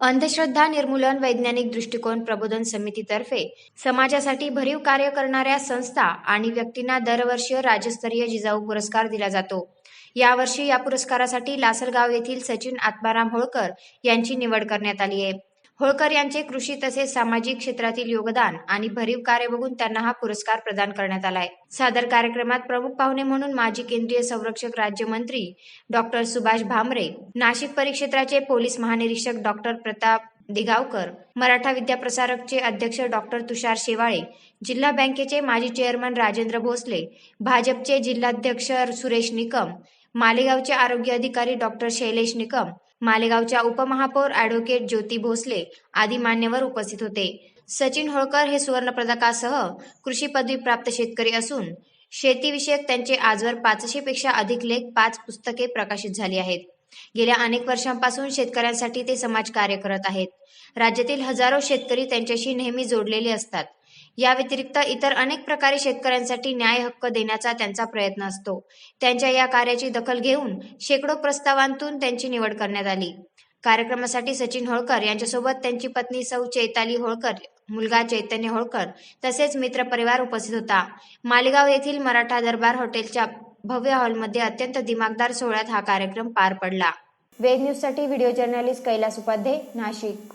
अंधश्रद्धा निर्मूलन वैज्ञानिक दृष्टिकोन प्रबोधन समितीतर्फे समाजासाठी भरीव कार्य करणाऱ्या संस्था आणि व्यक्तींना दरवर्षी राज्यस्तरीय जिजाऊ पुरस्कार दिला जातो. यावर्षी या पुरस्कारासाठी लासलगाव येथील सचिन आत्माराम होळकर यांची निवड करण्यात आली आहे. होळकर यांचे कृषी तसेच सामाजिक क्षेत्रातील योगदान आणि भरीव कार्य बघून त्यांना हा पुरस्कार प्रदान करण्यात आला आहे. सादर कार्यक्रमात प्रमुख पाहुणे म्हणून माजी केंद्रीय संरक्षक राज्यमंत्री डॉक्टर सुभाष भामरे नाशिक परिक्षेत्राचे पोलीस महानिरीक्षक डॉक्टर प्रताप दिगावकर मराठा विद्याप्रसारकचे अध्यक्ष डॉक्टर तुषार शेवाळे जिल्हा बँकेचे माजी चेअरमन राजेंद्र भोसले भाजपचे जिल्हाध्यक्ष सुरेश निकम मालेगावचे आरोग्य अधिकारी डॉक्टर शैलेश निकम मालेगावच्या उपमहापौर ॲडव्होकेट ज्योती भोसले आदी मान्यवर उपस्थित होते. सचिन होळकर हे सुवर्णपदकासह कृषी पदवी प्राप्त शेतकरी असून शेतीविषयक त्यांचे आजवर पाचशे पेक्षा अधिक लेख पाच पुस्तके प्रकाशित झाली आहेत. गेल्या अनेक वर्षांपासून शेतकऱ्यांसाठी ते समाजकार्य करत आहेत. राज्यातील हजारो शेतकरी त्यांच्याशी नेहमी जोडलेले असतात. या व्यतिरिक्त इतर अनेक प्रकारे शेतकऱ्यांसाठी न्याय हक्क देण्याचा त्यांचा प्रयत्न असतो. त्यांच्या या कार्याची दखल घेऊन शेकडो प्रस्तावांतून त्यांची निवड करण्यात आली. कार्यक्रमासाठी सचिन होळकर यांच्यासोबत त्यांची पत्नी सौ चैताली होळकर मुलगा चैतन्य होळकर तसेच मित्रपरिवार उपस्थित होता. मालेगाव येथील मराठा दरबार हॉटेलच्या भव्य हॉलमध्ये अत्यंत दिमागदार सोहळ्यात हा कार्यक्रम पार पडला. वेब न्यूजसाठी व्हिडिओ जर्नलिस्ट कैलास उपाध्ये नाशिक.